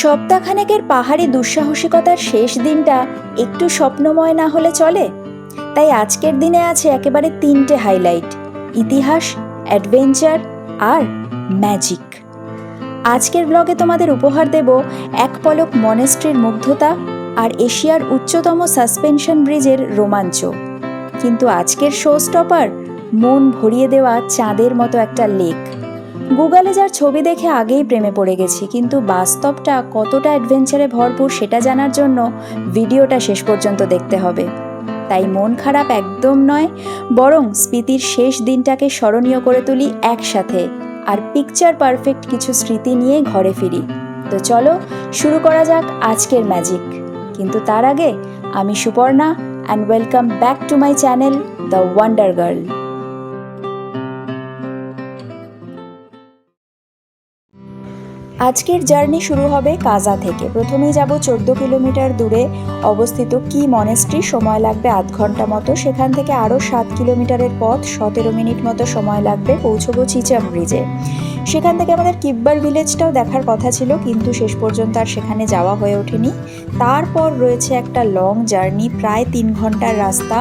সপ্তাহখানেকের পাহাড়ি দুঃসাহসিকতার শেষ দিনটা একটু স্বপ্নময় না হলে চলে? তাই আজকের দিনে আছে একেবারে তিনটে হাইলাইট, ইতিহাস, অ্যাডভেঞ্চার আর ম্যাজিক। আজকের ব্লগে তোমাদের উপহার দেব এক পলক মনেস্ট্রির মুগ্ধতা আর এশিয়ার উচ্চতম সাসপেনশন ব্রিজের রোমাঞ্চ। কিন্তু আজকের শো স্টপার মন ভরিয়ে দেওয়া চাঁদের মতো একটা লেক। গুগলে যার ছবি দেখে আগেই প্রেমে পড়ে গেছি, কিন্তু বাস্তবটা কতটা অ্যাডভেঞ্চারে ভরপুর সেটা জানার জন্য ভিডিওটা শেষ পর্যন্ত দেখতে হবে। তাই মন খারাপ একদম নয়, বরং স্মৃতির শেষ দিনটাকে স্মরণীয় করে তুলি একসাথে, আর পিকচার পারফেক্ট কিছু স্মৃতি নিয়ে ঘরে ফিরি। তো চলো, শুরু করা যাক আজকের ম্যাজিক কিন্তু তার আগে আমি Suparna and welcome back to my channel the wonder girl আজকের জার্নি শুরু হবে কাজা থেকে। প্রথমেই যাব চোদ্দ কিলোমিটার দূরে অবস্থিত কি মনেস্ট্রি সময় লাগবে আধ ঘণ্টা মতো। সেখান থেকে আরও সাত কিলোমিটারের পথ, সতেরো মিনিট মতো সময় লাগবে পৌঁছবো চিচা ব্রিজে সেখান থেকে আমাদের কিব্বার ভিলেজটাও দেখার কথা ছিল, কিন্তু শেষ পর্যন্ত আর সেখানে যাওয়া হয়ে ওঠেনি। তারপর রয়েছে একটা লং জার্নি প্রায় তিন ঘণ্টার রাস্তা,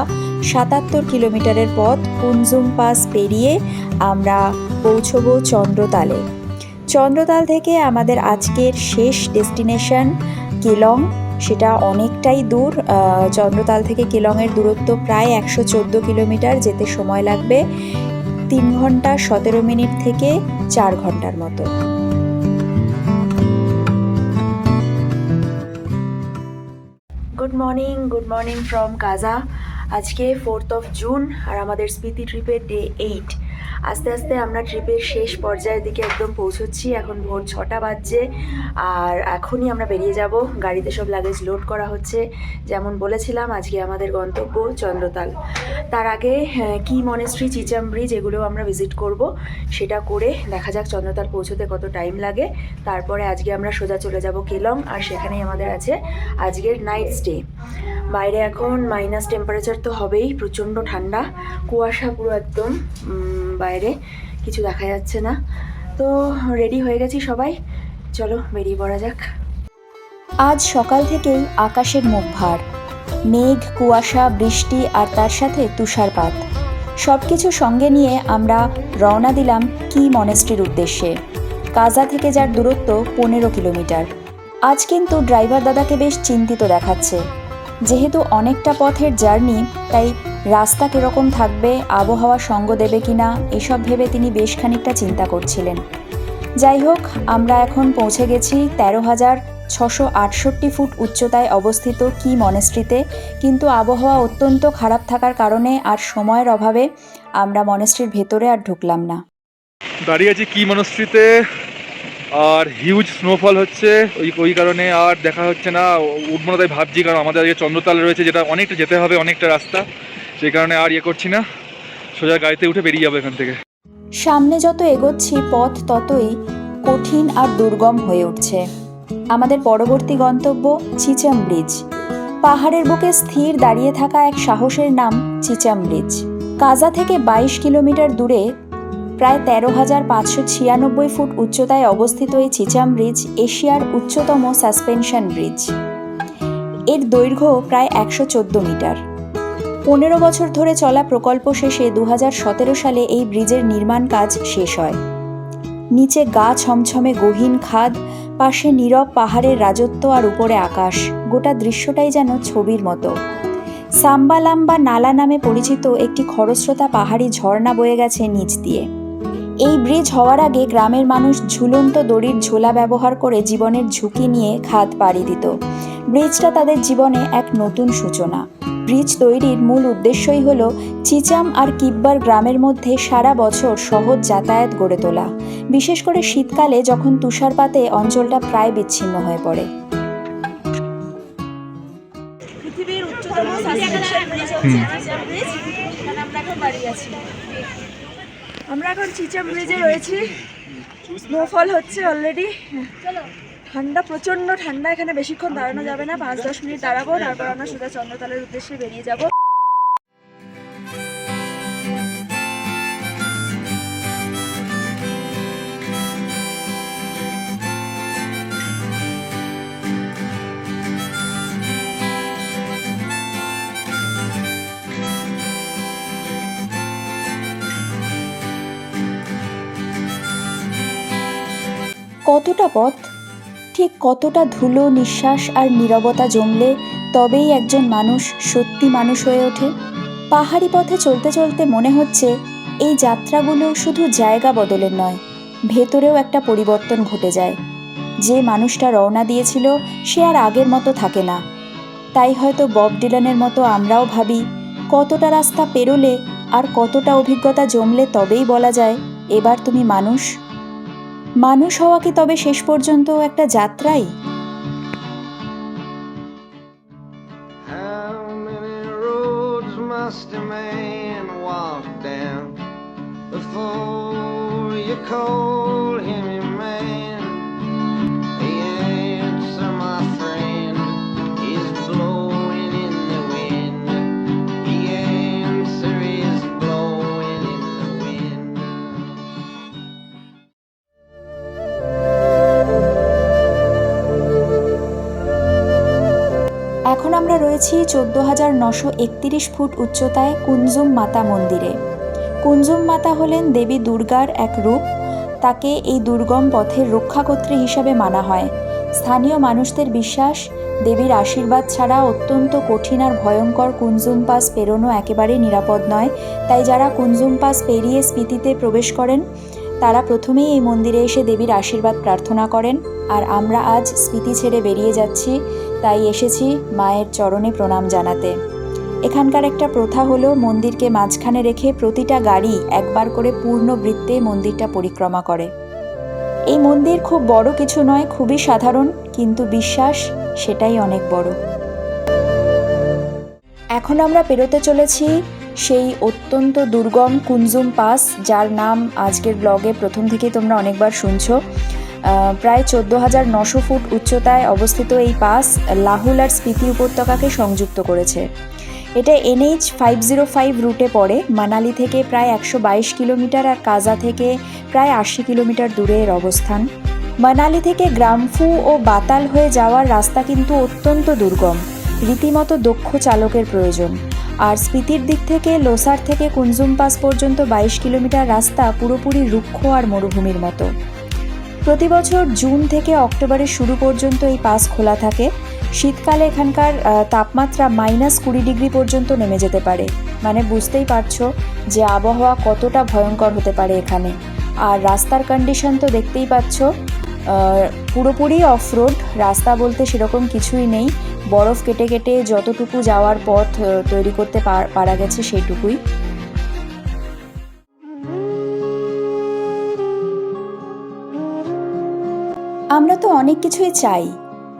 সাতাত্তর কিলোমিটারের পথ, কুনজুম পাস পেরিয়ে আমরা পৌঁছবো চন্দ্রতালে। চন্দ্রতাল থেকে আমাদের আজকের শেষ ডেস্টিনেশন কেলং। সেটা অনেকটাই দূর চন্দ্রতাল থেকে কেলংয়ের দূরত্ব প্রায় একশো চোদ্দ কিলোমিটার, যেতে সময় লাগবে তিন ঘণ্টা সতেরো মিনিট থেকে চার ঘণ্টার মতো। Good morning good morning from Kaza আজকে ফোর্থ অফ জুন আর আমাদের স্পিতি ট্রিপের ডে এইট আস্তে আস্তে আমরা ট্রিপের শেষ পর্যায়ের দিকে একদম পৌঁছচ্ছি। এখন ভোর ছটা বাজছে আর এখনই আমরা বেরিয়ে যাব। গাড়িতে সব লাগেজ লোড করা হচ্ছে। যেমন বলেছিলাম আজকে আমাদের গন্তব্য চন্দ্রতাল। তার আগে হ্যাঁ, কি মনেস্ট্রি চিচাম ব্রিজ আমরা ভিজিট করব সেটা করে দেখা যাক চন্দ্রতাল পৌঁছতে কত টাইম লাগে। তারপরে আজকে আমরা সোজা চলে যাব কেলং আর সেখানেই আমাদের আছে আজকের নাইট স্টে বাইরে এখন মাইনাস টেম্পারেচার তো হবেই, প্রচণ্ড ঠান্ডা। কুয়াশা পুরো একদম বাইরে, কিছু দেখা যাচ্ছে না। তো রেডি হয়ে গেছি সবাই, চলো বেরিয়ে পড়া যাক। আজ সকাল থেকেই আকাশের মুখ ভার। মেঘ, কুয়াশা, বৃষ্টি আর তার সাথে তুষারপাত। সব কিছু সঙ্গে নিয়ে আমরা রওনা দিলাম কি মনেস্ট্রির উদ্দেশ্যে। কাজা থেকে যার দূরত্ব পনেরো কিলোমিটার। আজ কিন্তু ড্রাইভার দাদাকে বেশ চিন্তিত দেখাচ্ছে। যেহেতু অনেকটা পথের জার্নি, তাই রাস্তা কীরকম থাকবে, আবহাওয়া সঙ্গ দেবে কিনা, এসব ভেবে তিনি বেশ খানিকটা চিন্তা করছিলেন। যাই হোক, আমরা এখন পৌঁছে গেছি তেরো হাজার ছশো আটষট্টি ফুট উচ্চতায় অবস্থিত কি মনেস্ট্রিতে। কিন্তু আবহাওয়া অত্যন্ত খারাপ থাকার কারণে আর সময়ের অভাবে আমরা মনেস্ট্রির ভেতরে আর ঢুকলাম না। দাঁড়িয়ে আছি কি মনস্ট্রিতে? আর হিউজ স্নোফল হচ্ছে। ওই ওই কারণে আর দেখা হচ্ছে না। উঠবো ভাবছি, কারণ আমাদের আজকে চন্দ্রতাল রয়েছে, যেটা অনেকটা যেতে হবে, অনেকটা রাস্তা। সেই কারণে আর ইয়ে করছি না। সোজা গাড়িতে উঠে বেরিয়ে যাব এখান থেকে। সামনে যত এগোচ্ছি পথ, ততই কঠিন আর দুর্গম হয়ে উঠছে। আমাদের পরবর্তী গন্তব্য চিচাম ব্রিজ। পাহাড়ের বুকে স্থির দাঁড়িয়ে থাকা এক সাহসের নাম চিচাম ব্রিজ। কাজা থেকে বাইশ কিলোমিটার দূরে প্রায় তেরো হাজার পাঁচশো ছিয়ানব্বই ফুট উচ্চতায় অবস্থিত এই চিচাম ব্রিজ এশিয়ার উচ্চতম সাসপেনশন ব্রিজ। এর দৈর্ঘ্য প্রায় একশো চোদ্দ মিটার। পনেরো বছর ধরে চলা প্রকল্প শেষে দু হাজার সতেরো সালে এই ব্রিজের নির্মাণ কাজ শেষ হয়। নিচে গা ছমছমে গহীন খাদ, পাশে নীরব পাহাড়ের রাজত্ব আর উপরে আকাশ, গোটা দৃশ্যটাই যেন ছবির মতো। সাম্বালাম্বা নালা নামে পরিচিত একটি খরস্রোতা পাহাড়ি ঝর্ণা বয়ে গেছে নিচ দিয়ে। এই ব্রিজ হওয়ার আগে গ্রামের মানুষ ঝুলন্ত দড়ির ঝোলা ব্যবহার করে জীবনের ঝুঁকি নিয়ে খাদ পাড়ি দিত। ব্রিজটা তাদের জীবনে এক নতুন সূচনা। ব্রিজ তৈরির মূল উদ্দেশ্যই হল চিচাম আর কিব্বার গ্রামের মধ্যে সারা বছর সহজ যাতায়াত গড়ে তোলা। বিশেষ করে শীতকালে যখন তুষারপাতে অঞ্চলটা প্রায় বিচ্ছিন্ন হয়ে পড়ে। পৃথিবীর উচ্চতম সাসপেনশন ব্রিজ হচ্ছে চিচাম ব্রিজ এখানে আমরা এখন দাঁড়িয়ে আছি। আমরা এখন চিচা ব্রিজে রয়েছি। স্নোফল হচ্ছে অলরেডি ঠান্ডা প্রচণ্ড ঠান্ডা এখানে বেশিক্ষণ দাঁড়ানো যাবে না। পাঁচ দশ মিনিট দাঁড়াবো তারপর আমরা সোজা চন্দ্রতলের উদ্দেশ্যে বেরিয়ে যাব। কতটা পথ? ঠিক কতটা ধুলো, নিঃশ্বাস আর নীরবতা জমলে তবেই একজন মানুষ সত্যি মানুষ হয়ে ওঠে? পাহাড়ি পথে চলতে চলতে মনে হচ্ছে এই যাত্রাগুলো শুধু জায়গা বদলের নয়, ভেতরেও একটা পরিবর্তন ঘটে যায়। যে মানুষটা রওনা দিয়েছিল সে আর আগের মতো থাকে না। তাই হয়তো বব ডিলানের মতো আমরাও ভাবি, কতটা রাস্তা পেরোলে আর কতটা অভিজ্ঞতা জমলে তবেই বলা যায়, এবার তুমি মানুষ। মানুষ হওয়া কি তবে শেষ পর্যন্ত একটা যাত্রাই? আমরা রয়েছি চোদ্দ হাজার নশো একতিরিশ ফুট উচ্চতায় কুঞ্জুম মাতা মন্দিরে। কুঞ্জুম মাতা হলেন দেবী দুর্গার এক রূপ। তাকে এই দুর্গম পথের রক্ষাকর্ত্রী হিসাবে মানা হয়। স্থানীয় মানুষদের বিশ্বাস, দেবীর আশীর্বাদ ছাড়া অত্যন্ত কঠিন আর ভয়ঙ্কর কুঞ্জুম পাস পেরোনো একেবারেই নিরাপদ নয়। তাই যারা কুঞ্জুম পাস পেরিয়ে স্পিতিতে প্রবেশ করেন, তারা প্রথমেই এই মন্দিরে এসে দেবীর আশীর্বাদ প্রার্থনা করেন। আর আমরা আজ স্পিতি ছেড়ে বেরিয়ে যাচ্ছি তাই এসেছি মায়ের চরণে প্রণাম জানাতে। এখানকার একটা প্রথা হলো মন্দিরকে মাঝখানে রেখে প্রতিটা গাড়ি একবার করে পূর্ণ বৃত্তে মন্দিরটা পরিক্রমা করে। এই মন্দির খুব বড় কিছু নয়, খুবই সাধারণ, কিন্তু বিশ্বাস সেটাই অনেক বড়। এখন আমরা পেরোতে চলেছি সেই অত্যন্ত দুর্গম কুঞ্জুম পাস, যার নাম আজকের ব্লগে প্রথম থেকেই তোমরা অনেকবার শুনছো। প্রায় চোদ্দ হাজার নশো ফুট উচ্চতায় অবস্থিত এই পাস লাহুল আর স্পিতি উপত্যকাকে সংযুক্ত করেছে। এটা এনএইচ ফাইভ জিরো ফাইভ রুটে পড়ে। মানালি থেকে প্রায় একশো বাইশ কিলোমিটার আর কাজা থেকে প্রায় আশি কিলোমিটার দূরে এর অবস্থান। মানালি থেকে গ্রামফু ও বাতাল হয়ে যাওয়ার রাস্তা কিন্তু অত্যন্ত দুর্গম। রীতিমতো দক্ষ চালকের প্রয়োজন। আর স্পিতির দিক থেকে লোসার থেকে কুঞ্জুম পাস পর্যন্ত বাইশ কিলোমিটার রাস্তা পুরোপুরি রুক্ষ আর মরুভূমির মতো। প্রতি বছর জুন থেকে অক্টোবরের শুরু পর্যন্ত এই পাস খোলা থাকে। শীতকালে এখানকার তাপমাত্রা মাইনাস কুড়ি ডিগ্রি পর্যন্ত নেমে যেতে পারে। মানে বুঝতেই পারছ যে আবহাওয়া কতটা ভয়ঙ্কর হতে পারে এখানে। আর রাস্তার কন্ডিশন তো দেখতেই পাচ্ছ পুরোপুরি অফরোড রাস্তা বলতে সেরকম কিছুই নেই। বরফ কেটে কেটে যতটুকু যাওয়ার পথ তৈরি করতে পারা গেছে সেইটুকুই। আমরা তো অনেক কিছুই চাই,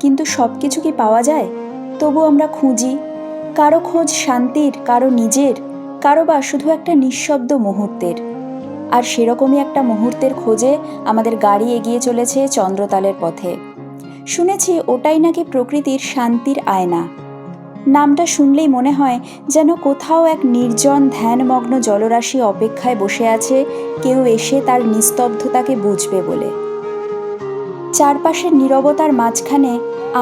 কিন্তু সব কিছু কি পাওয়া যায়? তবু আমরা খুঁজি। কারও খোঁজ শান্তির, কারও নিজের, কারও বা শুধু একটা নিঃশব্দ মুহূর্তের। আর সেরকমই একটা মুহূর্তের খোঁজে আমাদের গাড়ি এগিয়ে চলেছে চন্দ্রতালের পথে। শুনেছি ওটাই নাকি প্রকৃতির শান্তির আয়না। নামটা শুনলেই মনে হয় যেন কোথাও এক নির্জন ধ্যানমগ্ন জলরাশি অপেক্ষায় বসে আছে, কেউ এসে তার নিস্তব্ধতাকে বুঝবে বলে। চারপাশের নীরবতার মাঝখানে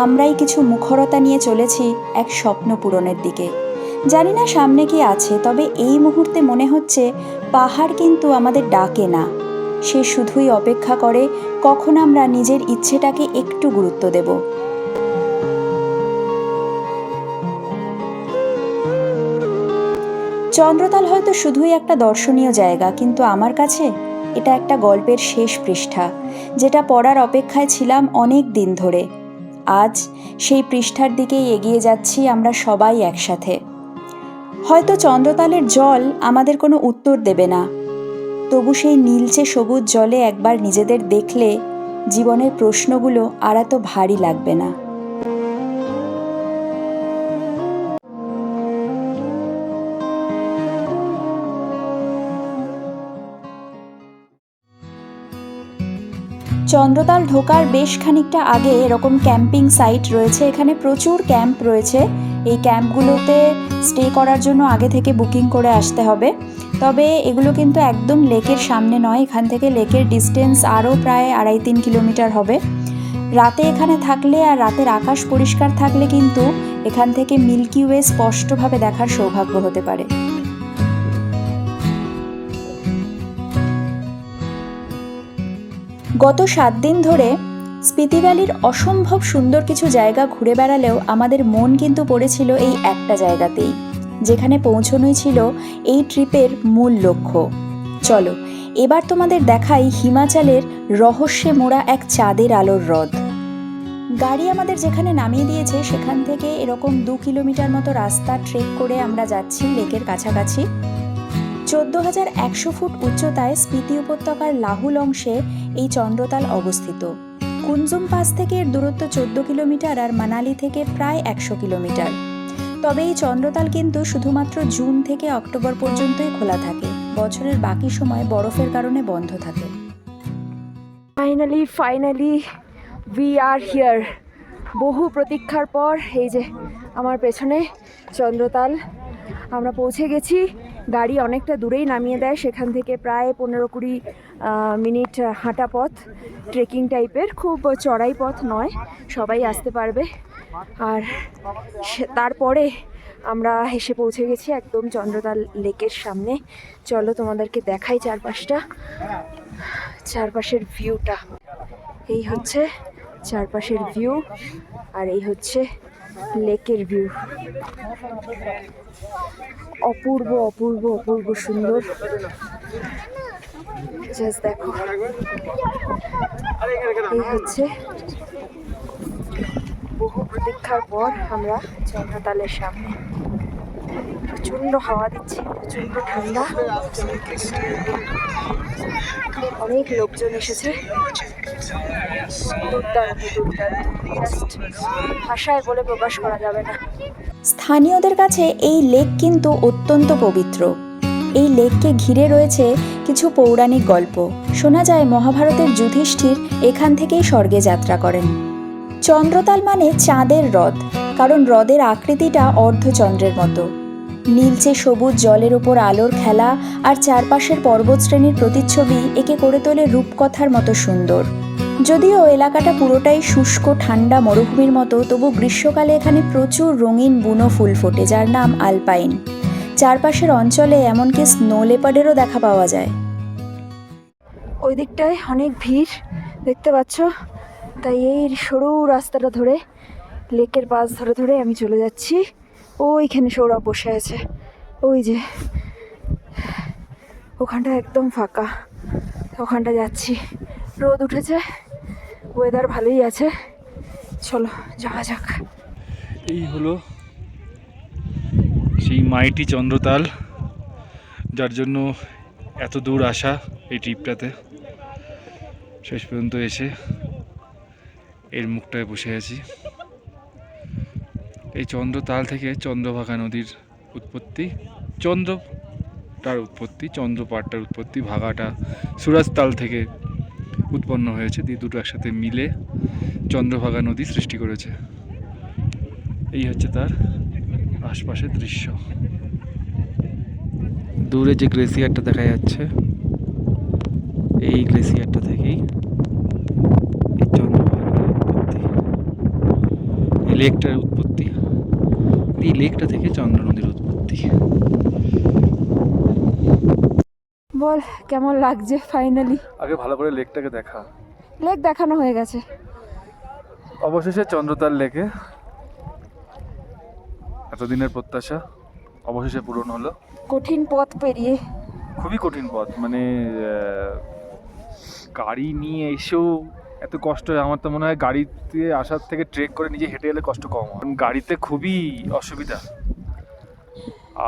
আমরাই কিছু মুখরতা নিয়ে চলেছি এক স্বপ্ন পূরণের দিকে। জানি না সামনে কি আছে, তবে এই মুহূর্তে মনে হচ্ছে পাহাড় কিন্তু আমাদের ডাকে না। সে শুধুই অপেক্ষা করে কখন আমরা নিজের ইচ্ছেটাকে একটু গুরুত্ব দেব। চন্দ্রতাল হয়তো শুধুই একটা দর্শনীয় জায়গা, কিন্তু আমার কাছে এটা একটা গল্পের শেষ পৃষ্ঠা। যেটা পড়ার অপেক্ষায় ছিলাম অনেক দিন ধরে। আজ সেই পৃষ্ঠার দিকেই এগিয়ে যাচ্ছি আমরা সবাই একসাথে। হয়তো চন্দ্রতালের জল আমাদের কোনো উত্তর দেবে না। তবু সেই নীলচে সবুজ জলে একবার নিজেদের দেখলে জীবনের প্রশ্নগুলো আর এত ভারী লাগবে না। চন্দ্রতাল ঢোকার বেশ খানিকটা আগে এরকম ক্যাম্পিং সাইট রয়েছে। এখানে প্রচুর ক্যাম্প রয়েছে। এই ক্যাম্পগুলোতে স্টে করার জন্য আগে থেকে বুকিং করে আসতে হবে। তবে এগুলো কিন্তু একদম লেকের সামনে নয়। এখান থেকে লেকের ডিস্টেন্স আরও প্রায় আড়াই তিন কিলোমিটার হবে। রাতে এখানে থাকলে আর রাতের আকাশ পরিষ্কার থাকলে কিন্তু এখান থেকে মিল্কি ওয়ে স্পষ্টভাবে দেখার সৌভাগ্য হতে পারে। গত সাত দিন ধরে স্পিতি ভ্যালির অসম্ভব সুন্দর কিছু জায়গা ঘুরে বেড়ালেও আমাদের মন কিন্তু পড়েছিল এই একটা জায়গাতেই, যেখানে পৌঁছনোই ছিল এই ট্রিপের মূল লক্ষ্য। চলো, এবার তোমাদের দেখাই হিমাচলের রহস্যে মোড়া এক চাঁদের আলোর হ্রদ গাড়ি আমাদের যেখানে নামিয়ে দিয়েছে, সেখান থেকে এরকম দু কিলোমিটার মতো রাস্তা ট্রেক করে আমরা যাচ্ছি লেকের কাছাকাছি। চোদ্দ হাজার একশো ফুট উচ্চতায় স্পিতি উপত্যকার লাহুল অংশে এই চন্দ্রতাল অবস্থিত। কুনজুম পাস থেকে এর দূরত্ব চোদ্দ কিলোমিটার আর মানালি থেকে প্রায় একশো কিলোমিটার। তবে এই চন্দ্রতাল কিন্তু শুধুমাত্র জুন থেকে অক্টোবর পর্যন্তই খোলা থাকে। বছরের বাকি সময় বরফের কারণে বন্ধ থাকে। Finally finally we are here বহু প্রতীক্ষার পর এই যে আমার পেছনে চন্দ্রতাল, আমরা পৌঁছে গেছি। গাড়ি অনেকটা দূরেই নামিয়ে দেয়, সেখান থেকে প্রায় পনেরো কুড়ি মিনিট হাঁটা পথ ট্রেকিং টাইপের খুব চড়াই পথ নয়, সবাই আসতে পারবে। আর তারপরে আমরা এসে পৌঁছে গেছি একদম চন্দ্রতাল লেকের সামনে। চলো তোমাদেরকে দেখাই চারপাশটা, চারপাশের ভিউটা এই হচ্ছে চারপাশের ভিউ আর এই হচ্ছে লেকের ভিউ। অপূর্ব অপূর্ব অপূর্ব সুন্দর। দেখো। এই হচ্ছে বহু প্রতীক্ষার পর আমরা চন্দ্রতালের সামনে। প্রচণ্ড হাওয়া দিচ্ছে, প্রচণ্ড ঠান্ডা। অনেক লোকজন এসেছে। ভাষায় বলে প্রকাশ করা যাবে না। স্থানীয়দের কাছে এই লেক কিন্তু অত্যন্ত পবিত্র। এই লেককে ঘিরে রয়েছে কিছু পৌরাণিক গল্প। শোনা যায় মহাভারতের যুধিষ্ঠির এখান থেকেই স্বর্গে যাত্রা করেন। চন্দ্রতাল মানে চাঁদের হ্রদ, কারণ হ্রদের আকৃতিটা অর্ধচন্দ্রের মতো। নীলচে সবুজ জলের ওপর আলোর খেলা আর চারপাশের পর্বতশ্রেণীর প্রতিচ্ছবি একে করে তোলে রূপকথার মতো সুন্দর। যদিও এলাকাটা পুরোটাই শুষ্ক, ঠান্ডা মরুভূমির মতো, তবু গ্রীষ্মকালে এখানে প্রচুর রঙিন বুনো ফুল ফোটে, যার নাম আলপাইন। চারপাশের অঞ্চলে এমনকি স্নো লেপার্ডেরও দেখা পাওয়া যায়। ওই দিকটায় অনেক ভিড়, দেখতে পাচ্ছ? তাই এই সরু রাস্তাটা ধরে, লেকের পাশ ধরে ধরে আমি চলে যাচ্ছি। ওইখানে সৌরভ বসে আছে। ওই যে, ওখানটা একদম ফাঁকা। ওখানটা যাচ্ছি। রোদ উঠেছে ওয়েদার ভালোই আছে। চলো, যাওয়া যাক। এই হলো সেই মাইটি চন্দ্রতাল, যার জন্য এত দূর আসা এই ট্রিপটাতে শেষ পর্যন্ত এসে এর মুখটায় বসে আছি। এই চন্দ্রতাল থেকে চন্দ্রভাগা নদীর উৎপত্তি চন্দ্রটার উৎপত্তি, চন্দ্রপাড়টার উৎপত্তি, ভাগাটা সুরাজতাল থেকে উৎপন্ন হয়েছে। দিয়ে দুটো একসাথে মিলে চন্দ্রভাগা নদী সৃষ্টি করেছে। এই হচ্ছে তার আশপাশের দৃশ্য। দূরে যে গ্লেসিয়ারটা দেখা যাচ্ছে, এই গ্লেসিয়ারটা থেকেই চন্দ্রভাগা উৎপত্তি লেকটার উৎপত্তি। এই লেকটা থেকে চন্দ্র নদীর উৎপত্তি। বল কেমন লাগছে ফাইনালি আগে ভালো করে লেকটাকে দেখা। লেক দেখানো হয়ে গেছে। অবশেষে চন্দ্রতার লেকে। এতদিনের প্রত্যাশা অবশেষে পূরণ হলো। কঠিন পথ পেরিয়ে। খুবই কঠিন পথ মানে গাড়ি নিয়ে এসেও এত কষ্ট, আমার তো মনে হয় গাড়িতে আসার থেকে ট্রেক করে নিজে হেঁটে এলে কষ্ট কম গাড়িতে খুবই অসুবিধা।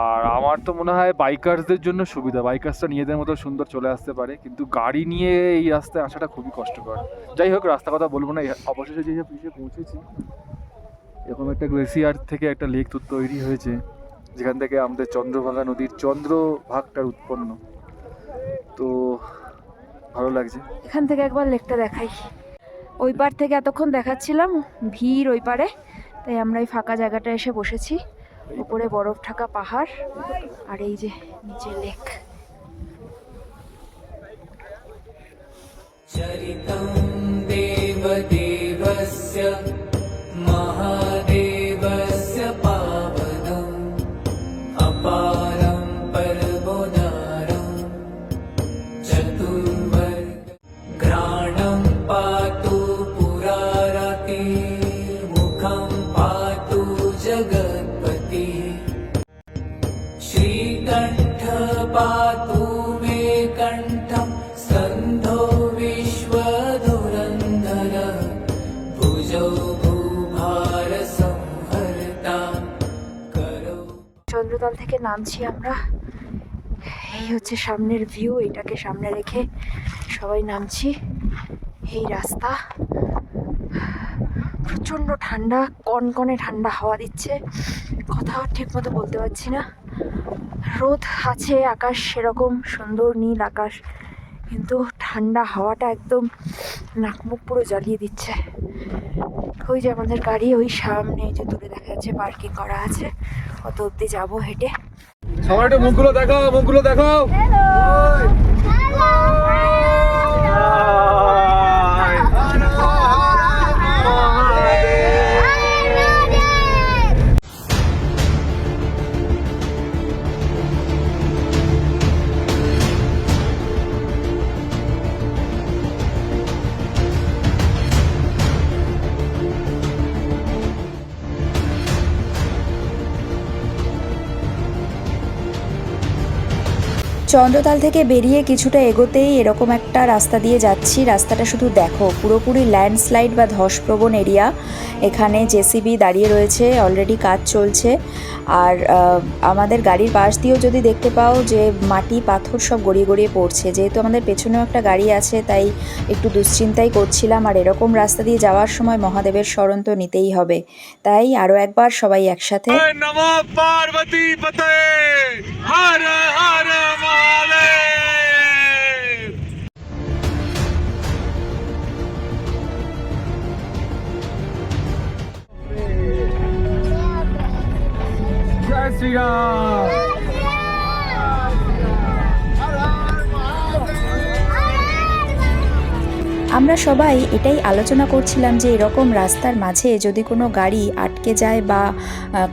আর আমার তো মনে হয় বাইকার্সদের জন্য সুবিধা। বাইকার্সটা নিজেদের মতো সুন্দর চলে আসতে পারে, কিন্তু গাড়ি নিয়ে এই রাস্তায় আসাটা খুবই কষ্টকর। যাই হোক রাস্তা কথা বলব না অবশেষে যে এসে পৌঁছেছি, এরকম একটা গ্লেসিয়ার থেকে একটা লেক তো তৈরি হয়েছে, যেখান থেকে আমাদের চন্দ্রভাগা নদীর চন্দ্রভাগটার উৎপন্ন। তো ভালো লাগছে। এখান থেকে একবার লেকটা দেখাই। ওই পার থেকে এতক্ষণ দেখাচ্ছিলাম ভিড় ওই পারে, তাই আমরা এই ফাঁকা জায়গাটা এসে বসেছি। উপরে বরফ ঠাকা পাহাড় আর এই যে নিচে লেক। চরিতম দেবদেবস্য মহা নামছি আমরা। এই হচ্ছে সামনের ভিউ এটাকে সামনে রেখে সবাই নামছি। এই রাস্তা। প্রচণ্ড ঠান্ডা, কনকনে ঠান্ডা হাওয়া দিচ্ছে। কথা ঠিক মতো বলতে পারছি না। রোদ আছে, আকাশ সেরকম, সুন্দর নীল আকাশ। কিন্তু ঠান্ডা হাওয়াটা একদম নাকমুখ পুরো জ্বালিয়ে দিচ্ছে। ওই যে আমাদের গাড়ি ওই সামনে যে দূরে দেখা যাচ্ছে পার্কিং করা আছে। অত অব্দি যাব হেঁটে। সবাই একটু মুখগুলো দেখাও মুখগুলো দেখাও। চন্দ্রতাল থেকে বেরিয়ে কিছুটা এগোতেই এরকম একটা রাস্তা দিয়ে যাচ্ছি। রাস্তাটা শুধু দেখো, পুরোপুরি ল্যান্ডস্লাইড বা ধসপ্রবণ এরিয়া। এখানে জেসিবি দাঁড়িয়ে রয়েছে, অলরেডি কাজ চলছে। আর আমাদের গাড়ির পাশ দিয়েও যদি দেখতে পাও যে মাটি, পাথর সব গড়িয়ে গড়িয়ে পড়ছে। যেহেতু আমাদের পেছনেও একটা গাড়ি আছে, তাই একটু দুশ্চিন্তাই করছিলাম। আর এরকম রাস্তা দিয়ে যাওয়ার সময় মহাদেবের স্মরণ তো নিতেই হবে। তাই আরও একবার সবাই একসাথে পার্বতী হর হর ਜੈ ਸ਼੍ਰੀ ਰਾਮ আমরা সবাই এটাই আলোচনা করছিলাম যে এরকম রাস্তার মাঝে যদি কোনো গাড়ি আটকে যায় বা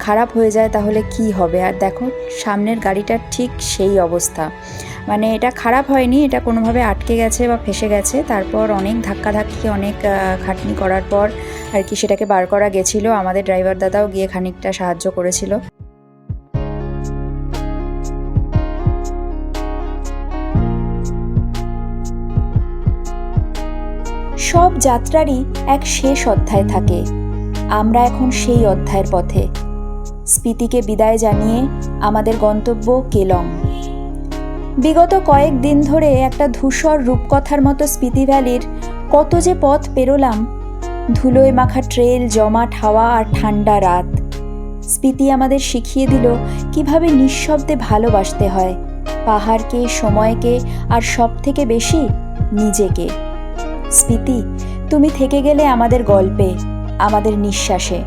খারাপ হয়ে যায় তাহলে কি হবে? আর দেখো, সামনের গাড়িটার ঠিক সেই অবস্থা। মানে এটা খারাপ হয়নি, এটা কোনোভাবে আটকে গেছে বা ফেসে গেছে। তারপর অনেক ধাক্কাধাক্কি, অনেক খাটনি করার পর আর কি সেটাকে বার করা গেছিল। আমাদের ড্রাইভার দাদাও গিয়ে খানিকটা সাহায্য করেছিল। সব যাত্রারই এক শেষ অধ্যায় থাকে। আমরা এখন সেই অধ্যায়ের পথে। স্পিতিকে বিদায় জানিয়ে আমাদের গন্তব্য কেলং। বিগত কয়েক দিন ধরে একটা ধূসর রূপকথার মতো স্পিতি ভ্যালির কত যে পথ পেরোলাম, ধুলোয় মাখা ট্রেল, জমাট হাওয়া আর ঠান্ডা রাত। স্পিতি আমাদের শিখিয়ে দিল কীভাবে নিঃশব্দে ভালোবাসতে হয়, পাহাড়কে, সময়কে আর সব থেকে বেশি নিজেকে। স্পিতি তুমি থেকে গেলে আমাদের গল্পে, আমাদের নিঃশ্বাসে।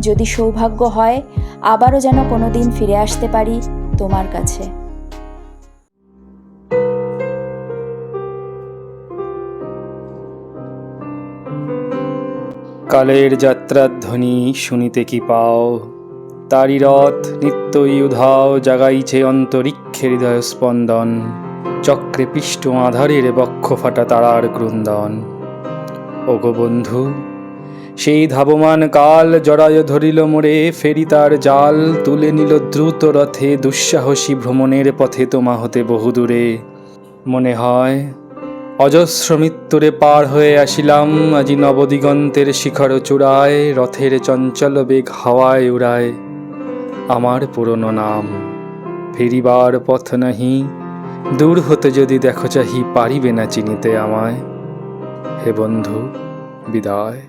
যদি সৌভাগ্য হয়, আবারও যেন কোনোদিন ফিরে আসতে পারি তোমার কাছে। কালের যাত্রার ধ্বনি শুনিতে কি পাও? তারি রথ নিত্যই উধাও জাগাইছে অন্তরিক্ষে হৃদয় স্পন্দন চক্রে পিষ্ট আধারের বক্ষ ফাটা তারার ক্রন্দন। ওগো বন্ধু, সেই ধাবমান কাল জড়ায় ধরিল মোরে, ফেরি তার জাল তুলে নিল দ্রুত রথে, দুঃসাহসী ভ্রমণের পথে তোমা হতে বহুদূরে। মনে হয়, অজস্র মৃত্যুরে পার হয়ে আসিলাম, আজি নবদিগন্তের শিখর চূড়ায়, রথের চঞ্চল বেগ হাওয়ায় উড়ায়। আমার পুরনো নাম, ফেরিবার পথ নাহি দূর হতে যদি দেখো চাহি, পারিবে না চিনিতে আমায়। হে বন্ধু, বিদায়।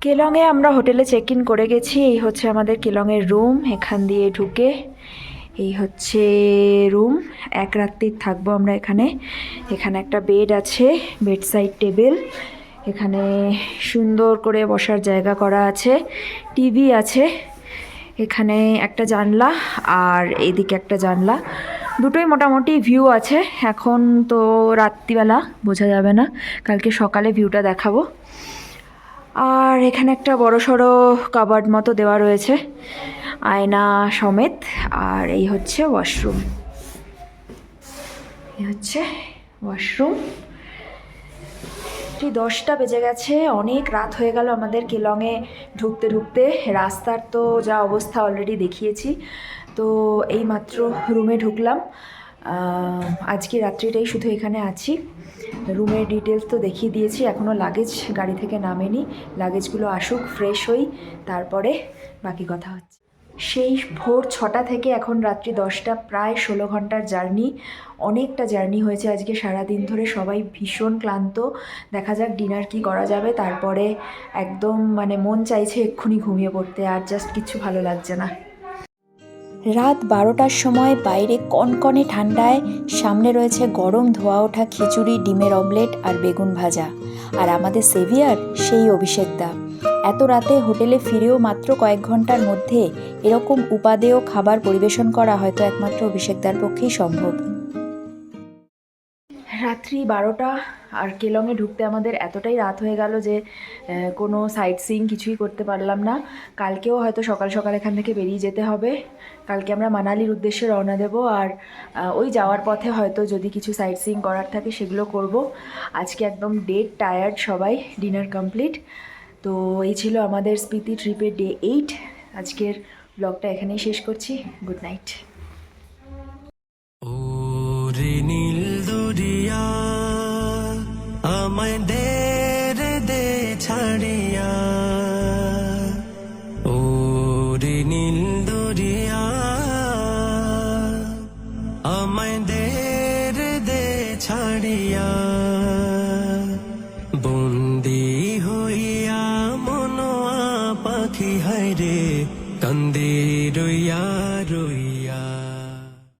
কেলংয়ে আমরা হোটেলে চেক ইন করে গেছি, এই হচ্ছে আমাদের কেলংয়ের রুম এখান দিয়ে ঢুকে। এই হচ্ছে রুম এক রাত্রির থাকব আমরা এখানে। এখানে একটা বেড আছে বেড সাইড টেবিল এখানে সুন্দর করে বসার জায়গা করা আছে টিভি আছে। এখানে একটা জানলা আর এইদিকে একটা জানলা। দুটোই মোটামুটি ভিউ আছে। এখন তো রাত্রিবেলা, বোঝা যাবে না। কালকে সকালে ভিউটা দেখাবো। আর এখানে একটা বড় সড়ো কাবার্ড মতো দেওয়া রয়েছে, আয়না সমেত। আর এই হচ্ছে ওয়াশরুম এই হচ্ছে ওয়াশরুম ঠিক দশটা বেজে গেছে, অনেক রাত হয়ে গেল আমাদের কেলংয়ে ঢুকতে ঢুকতে। রাস্তার তো যা অবস্থা অলরেডি দেখিয়েছি। তো এই মাত্র রুমে ঢুকলাম। আজকে রাত্রিটাই শুধু এখানে আছি। রুমের ডিটেলস তো দেখিয়ে দিয়েছি, এখনও লাগেজ গাড়ি থেকে নামেনি। লাগেজগুলো আসুক ফ্রেশ হই, তারপরে বাকি কথা হচ্ছে। সেই ভোর ছটা থেকে এখন রাত্রি দশটা, প্রায় ষোলো ঘণ্টার জার্নি। অনেকটা জার্নি হয়েছে আজকে সারা দিন ধরে সবাই ভীষণ ক্লান্ত। দেখা যাক ডিনার কি করা যাবে, তারপরে একদম মানে মন চাইছে এক্ষুনি ঘুমিয়ে পড়তে, আর জাস্ট কিছু ভালো লাগছে না। রাত বারোটার সময় বাইরে কনকনে ঠান্ডায় সামনে রয়েছে গরম ধোয়া ওঠা খিচুড়ি, ডিমের অমলেট আর বেগুন ভাজা। আর আমাদের সেভিয়ার সেই অভিষেক দা। এত রাতে হোটেলে ফিরেও মাত্র কয়েক ঘণ্টার মধ্যে এরকম উপাদেয় খাবার পরিবেশন করা হয়তো একমাত্র অভিষেকদার পক্ষেই সম্ভব। রাত্রি বারোটা আর কেলংয়ে ঢুকতে আমাদের এতটাই রাত হয়ে গেল যে কোনো সাইট সিং কিছুই করতে পারলাম না। কালকেও হয়তো সকাল সকাল এখান থেকে বেরিয়ে যেতে হবে। কালকে আমরা মানালির উদ্দেশ্যে রওনা দেব আর ওই যাওয়ার পথে হয়তো যদি কিছু সাইট সিং করার থাকে সেগুলো করব। আজকে একদম ডেট টায়ার্ড সবাই ডিনার কমপ্লিট তো এই ছিল আমাদের স্পিতি ট্রিপের ডে এইট আজকের ব্লগটা এখানেই শেষ করছি। গুড নাইট ওরে নীল আমায়